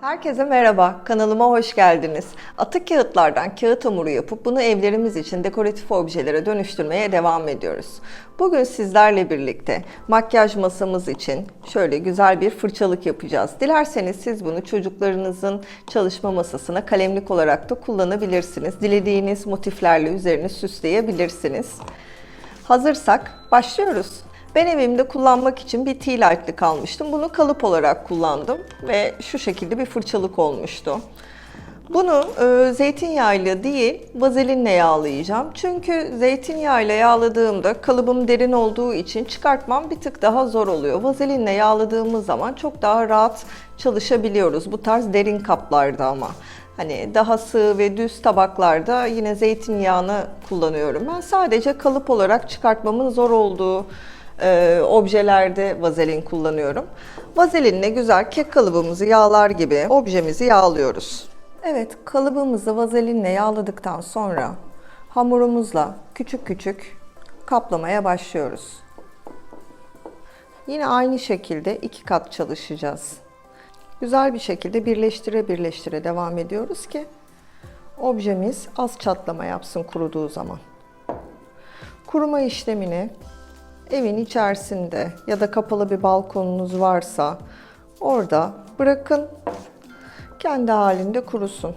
Herkese merhaba, kanalıma hoş geldiniz. Atık kağıtlardan kağıt hamuru yapıp bunu evlerimiz için dekoratif objelere dönüştürmeye devam ediyoruz. Bugün sizlerle birlikte makyaj masamız için şöyle güzel bir fırçalık yapacağız. Dilerseniz siz bunu çocuklarınızın çalışma masasına kalemlik olarak da kullanabilirsiniz. Dilediğiniz motiflerle üzerini süsleyebilirsiniz. Hazırsak başlıyoruz. Ben evimde kullanmak için bir tea light'lık almıştım. Bunu kalıp olarak kullandım ve şu şekilde bir fırçalık olmuştu. Bunu e, zeytinyağıyla değil, vazelinle yağlayacağım. Çünkü zeytinyağıyla yağladığımda kalıbım derin olduğu için çıkartmam bir tık daha zor oluyor. Vazelinle yağladığımız zaman çok daha rahat çalışabiliyoruz. Bu tarz derin kaplarda ama. Hani daha sığ ve düz tabaklarda yine zeytinyağını kullanıyorum. Ben sadece kalıp olarak çıkartmamın zor olduğu e, objelerde vazelin kullanıyorum. Vazelinle güzel kek kalıbımızı yağlar gibi objemizi yağlıyoruz. Evet, kalıbımızı vazelinle yağladıktan sonra hamurumuzla küçük küçük kaplamaya başlıyoruz. Yine aynı şekilde iki kat çalışacağız. Güzel bir şekilde birleştire birleştire devam ediyoruz ki objemiz az çatlama yapsın kuruduğu zaman. Kuruma işlemini evin içerisinde ya da kapalı bir balkonunuz varsa orada bırakın kendi halinde kurusun.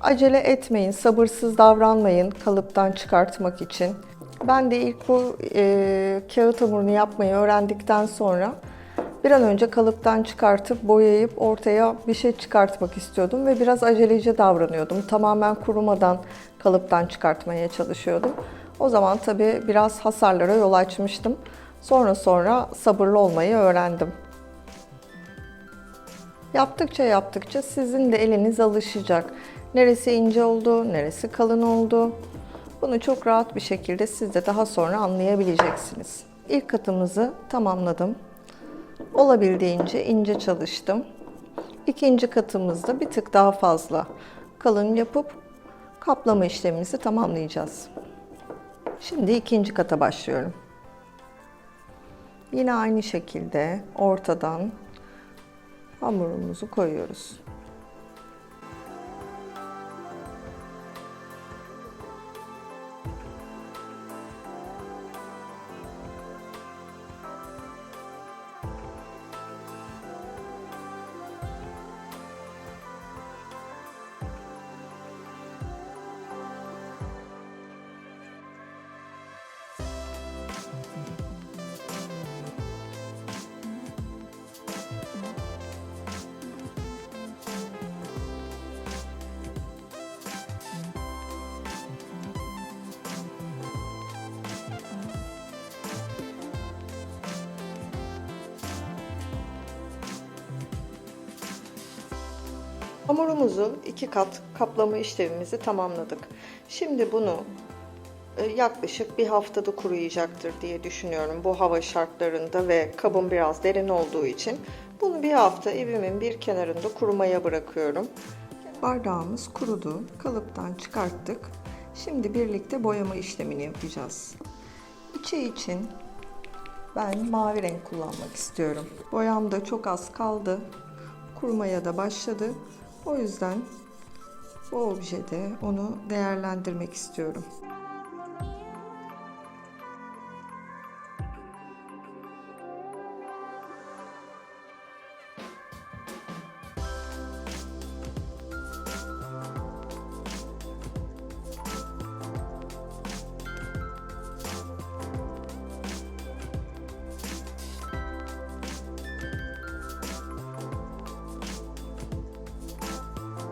Acele etmeyin, sabırsız davranmayın kalıptan çıkartmak için. Ben de ilk bu e, kağıt hamurunu yapmayı öğrendikten sonra bir an önce kalıptan çıkartıp boyayıp ortaya bir şey çıkartmak istiyordum ve biraz aceleci davranıyordum. Tamamen kurumadan kalıptan çıkartmaya çalışıyordum. O zaman tabii biraz hasarlara yol açmıştım. Sonra sonra sabırlı olmayı öğrendim. Yaptıkça yaptıkça sizin de eliniz alışacak. Neresi ince oldu, neresi kalın oldu. Bunu çok rahat bir şekilde siz de daha sonra anlayabileceksiniz. İlk katımızı tamamladım. Olabildiğince ince çalıştım. İkinci katımızda bir tık daha fazla kalın yapıp kaplama işlemimizi tamamlayacağız. Şimdi ikinci kata başlıyorum. Yine aynı şekilde ortadan hamurumuzu koyuyoruz. Hamurumuzu iki kat kaplama işlemimizi tamamladık. Şimdi bunu e, yaklaşık bir haftada kuruyacaktır diye düşünüyorum bu hava şartlarında ve kabım biraz derin olduğu için. Bunu bir hafta evimin bir kenarında kurumaya bırakıyorum. Bardağımız kurudu. Kalıptan çıkarttık. Şimdi birlikte boyama işlemini yapacağız. İçi için ben mavi renk kullanmak istiyorum. Boyam da çok az kaldı. Kurumaya da başladı. O yüzden bu objede onu değerlendirmek istiyorum.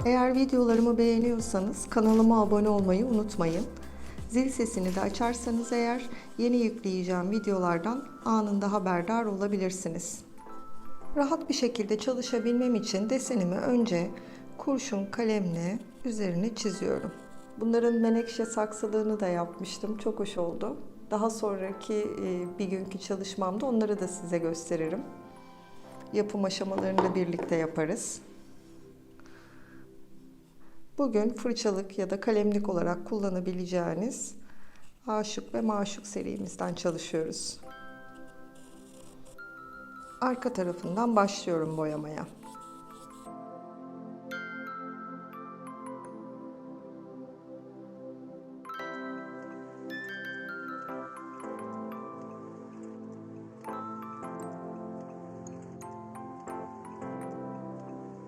Eğer videolarımı beğeniyorsanız kanalıma abone olmayı unutmayın. Zil sesini de açarsanız eğer yeni yükleyeceğim videolardan anında haberdar olabilirsiniz. Rahat bir şekilde çalışabilmem için desenimi önce kurşun kalemle üzerine çiziyorum. Bunların menekşe saksılığını da yapmıştım. Çok hoş oldu. Daha sonraki e, bir günkü çalışmamda onları da size gösteririm. Yapım aşamalarını da birlikte yaparız. Bugün fırçalık ya da kalemlik olarak kullanabileceğiniz Aşık ve Maşık serimizden çalışıyoruz. Arka tarafından başlıyorum boyamaya.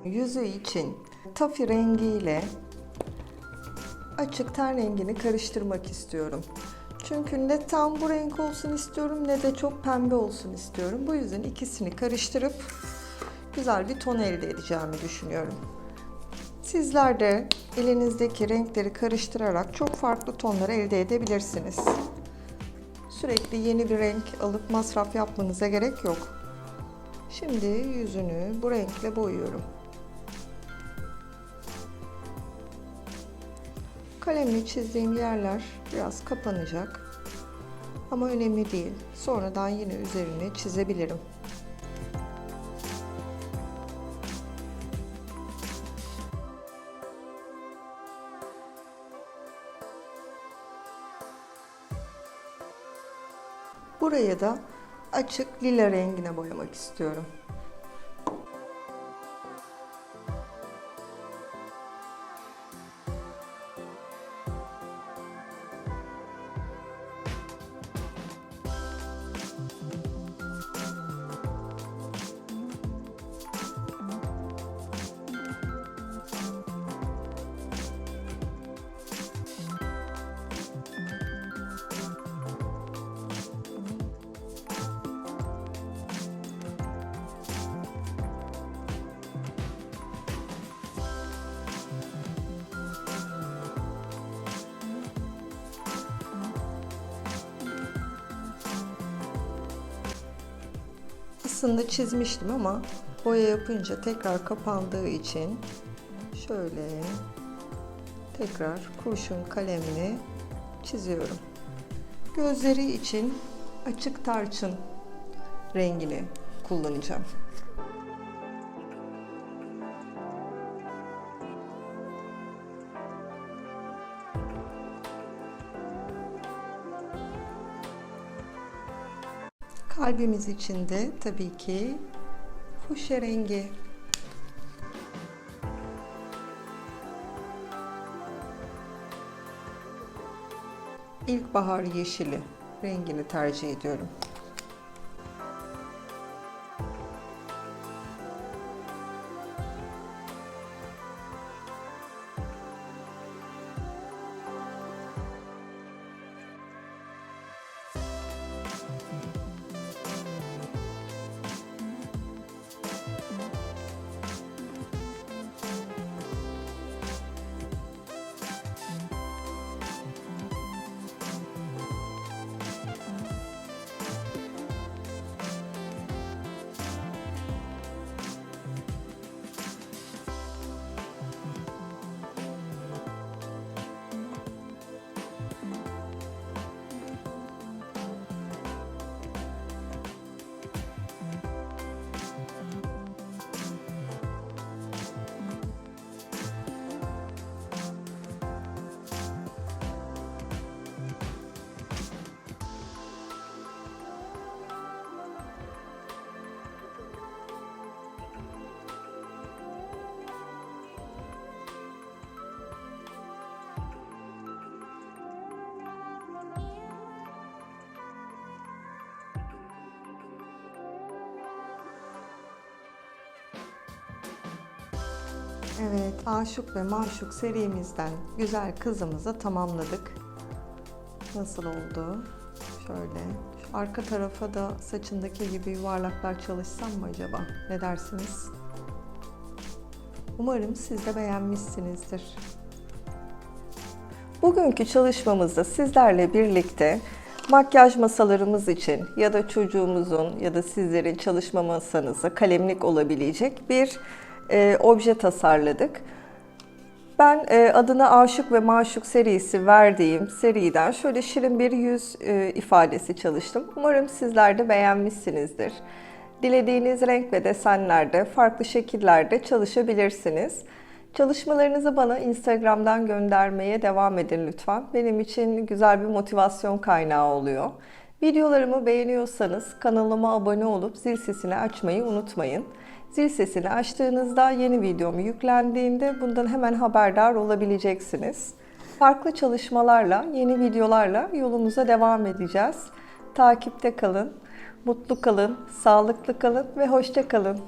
Yüzü için tafi rengiyle açık ten rengini karıştırmak istiyorum. Çünkü ne tam bu renk olsun istiyorum ne de çok pembe olsun istiyorum. Bu yüzden ikisini karıştırıp güzel bir ton elde edeceğimi düşünüyorum. Sizler de elinizdeki renkleri karıştırarak çok farklı tonlar elde edebilirsiniz. Sürekli yeni bir renk alıp masraf yapmanıza gerek yok. Şimdi yüzünü bu renkle boyuyorum. Kalemle çizdiğim yerler biraz kapanacak. Ama önemli değil. Sonradan yine üzerine çizebilirim. Buraya da açık lila rengine boyamak istiyorum. Aslında çizmiştim ama boya yapınca tekrar kapandığı için şöyle tekrar kurşun kalemle çiziyorum. Gözleri için açık tarçın rengini kullanacağım. Kalbimiz için de tabii ki fuşya rengi. İlkbahar yeşili rengini tercih ediyorum. Evet, Aşık ve Maşuk serimizden güzel kızımızı tamamladık. Nasıl oldu? Şöyle. Şu arka tarafa da saçındaki gibi yuvarlaklar çalışsam mı acaba? Ne dersiniz? Umarım siz de beğenmişsinizdir. Bugünkü çalışmamızda sizlerle birlikte makyaj masalarımız için ya da çocuğumuzun ya da sizlerin çalışma masanıza kalemlik olabilecek bir e, obje tasarladık. Ben e, adına Aşık ve Maşuk serisi verdiğim seriden şöyle şirin bir yüz e, ifadesi çalıştım. Umarım sizler de beğenmişsinizdir. Dilediğiniz renk ve desenlerde, farklı şekillerde çalışabilirsiniz. Çalışmalarınızı bana Instagram'dan göndermeye devam edin lütfen. Benim için güzel bir motivasyon kaynağı oluyor. Videolarımı beğeniyorsanız kanalıma abone olup zil sesini açmayı unutmayın. Zil sesini açtığınızda yeni videom yüklendiğinde bundan hemen haberdar olabileceksiniz. Farklı çalışmalarla, yeni videolarla yolumuza devam edeceğiz. Takipte kalın, mutlu kalın, sağlıklı kalın ve hoşça kalın.